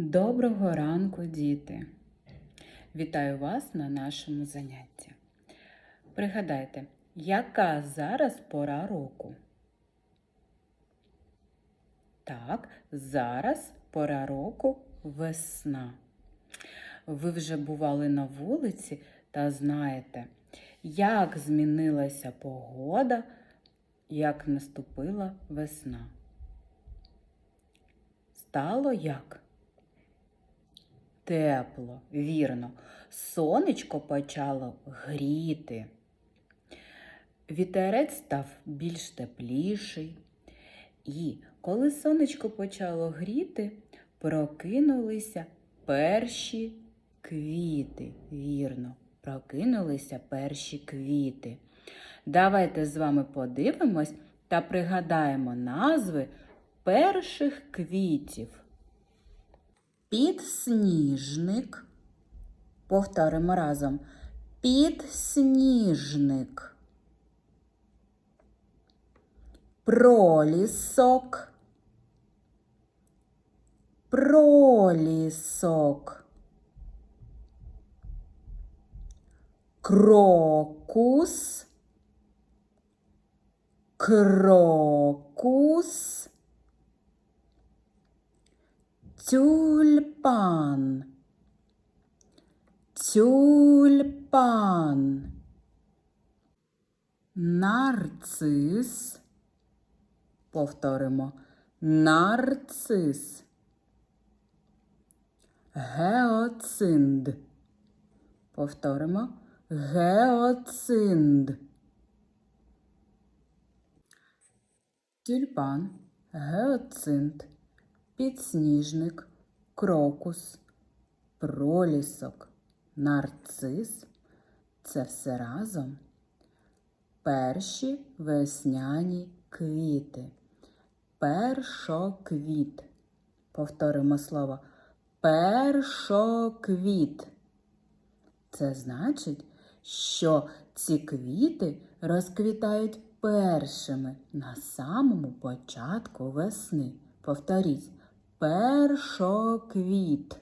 Доброго ранку, діти! Вітаю вас на нашому занятті. Пригадайте, яка зараз пора року? Так, зараз пора року весна. Ви вже бували на вулиці та знаєте, як змінилася погода, як наступила весна. Стало як? Тепло, вірно. Сонечко почало гріти. Вітерець став більш тепліший. І коли сонечко почало гріти, прокинулися перші квіти. Вірно, прокинулися перші квіти. Давайте з вами подивимось та пригадаємо назви перших квітів. Підсніжник. Повторимо разом. Підсніжник. Пролісок. Пролісок. Крокус. Крокус. Тюльпан. Тюльпан. Нарцис. Повторимо. Нарцис. Геоцинд. Повторимо. Геоцинд. Тюльпан, геоцинт, підсніжник, крокус, пролісок, нарцис це все разом перші весняні квіти. Першоквіт. Повторимо слово першоквіт. Це значить, що ці квіти розквітають першими на самому початку весни. Повторіть першоквіт.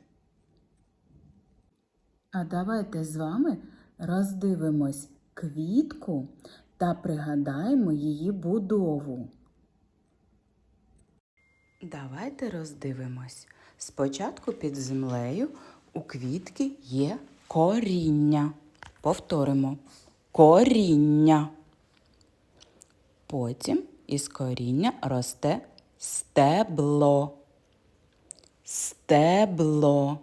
А давайте з вами роздивимось квітку та пригадаємо її будову. Давайте роздивимось. Спочатку під землею у квітки є коріння. Повторимо коріння. Потім із коріння росте стебло. Стебло.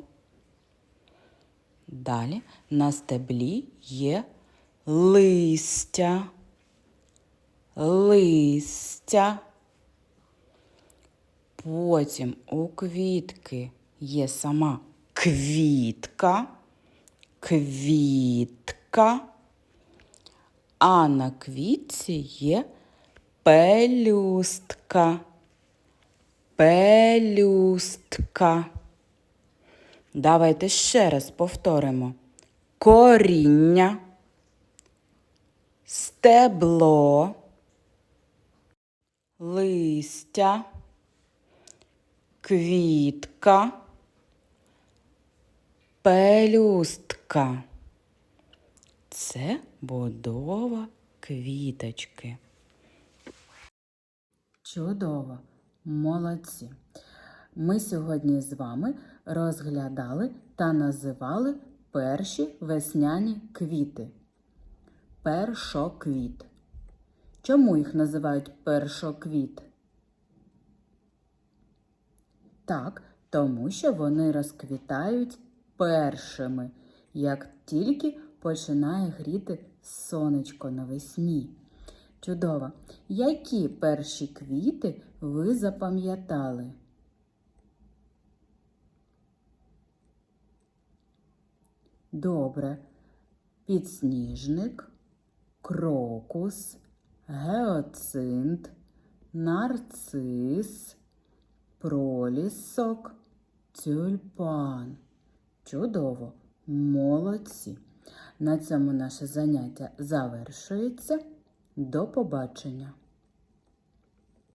Далі на стеблі є листя. Листя. Потім у квітки є сама квітка, квітка, а на квітці є пелюстка, пелюстка. Давайте ще раз повторимо. Коріння, стебло, листя, квітка, пелюстка. Це будова квіточки. Чудово, молодці. Ми сьогодні з вами розглядали та називали перші весняні квіти. Першоквіт. Чому їх називають першоквіт? Так, тому що вони розквітають першими, як тільки починає гріти сонечко навесні. Чудово! Які перші квіти ви запам'ятали? Добре. Підсніжник, крокус, геоцинт, нарцис, пролісок, тюльпан. Чудово! Молодці! На цьому наше заняття завершується. До побачення!